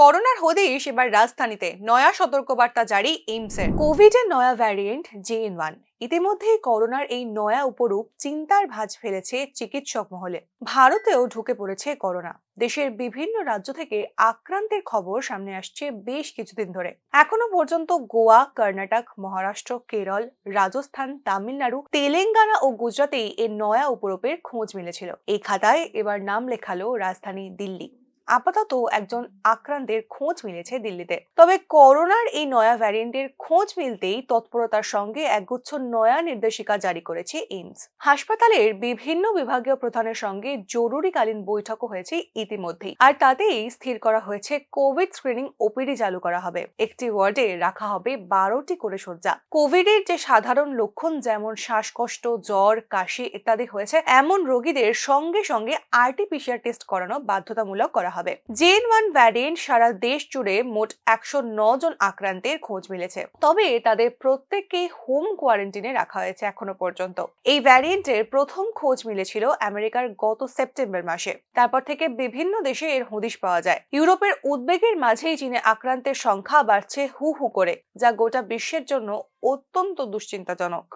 করোনার হদিশ এবার রাজধানীতে। নয়া সতর্কবার্তা জারি এইমসের। কোভিডের নয়া ভ্যারিয়েন্ট জেএন ওয়ান। ইতিমধ্যেই করোনার এই নয়া উপরূপ চিন্তার ভাঁজ ফেলেছে চিকিৎসক মহলে। ভারতেও ঢুকে পড়েছে করোনা। দেশের বিভিন্ন রাজ্য থেকে আক্রান্তের খবর সামনে আসছে বেশ কিছুদিন ধরে। এখনও পর্যন্ত গোয়া, কর্ণাটক, মহারাষ্ট্র, কেরল, রাজস্থান, তামিলনাড়ু, তেলেঙ্গানা ও গুজরাতেই এর নয়া উপরূপের খোঁজ মিলেছিল। এই খাতায় এবার নাম লেখালো রাজধানী দিল্লি। আপাতত একজন আক্রান্তের খোঁজ মিলেছে দিল্লিতে। তবে করোনার এই নয়া ভ্যারিয়েন্টের খোঁজ মিলতেই তৎপরতার সঙ্গে একগুচ্ছ নয়া নির্দেশিকা জারি করেছে এইমস। হাসপাতালের বিভিন্ন বিভাগীয় প্রধানের সঙ্গে জরুরিকালীন বৈঠকও হয়েছে ইতিমধ্যেই। আর তাতেই স্থির করা হয়েছে কোভিড স্ক্রিনিং ওপিডি চালু করা হবে। একটি ওয়ার্ডে রাখা হবে বারোটি করে শয্যা। কোভিডের যে সাধারণ লক্ষণ যেমন শ্বাসকষ্ট, জ্বর, কাশি ইত্যাদি হয়েছে, এমন রোগীদের সঙ্গে সঙ্গে আরটিপিসিআর টেস্ট করানো বাধ্যতামূলক করা হবে। জেন ওয়ান ভ্যারিয়েন্ট সারা দেশ জুড়ে মোট একশো জন আক্রান্তের খোঁজ মিলেছে। তবে তাদের প্রত্যেককেই হোম কোয়ারেন্টিনে রাখা হয়েছে এখনও পর্যন্ত। এই ভ্যারিয়েন্টের প্রথম খোঁজ মিলেছিল আমেরিকার গত সেপ্টেম্বর মাসে। তারপর থেকে বিভিন্ন দেশে এর হদিশ পাওয়া যায়। ইউরোপের উদ্বেগের মাঝেই চীনে আক্রান্তের সংখ্যা বাড়ছে হু হু করে, যা গোটা বিশ্বের জন্য অত্যন্ত দুশ্চিন্তাজনক।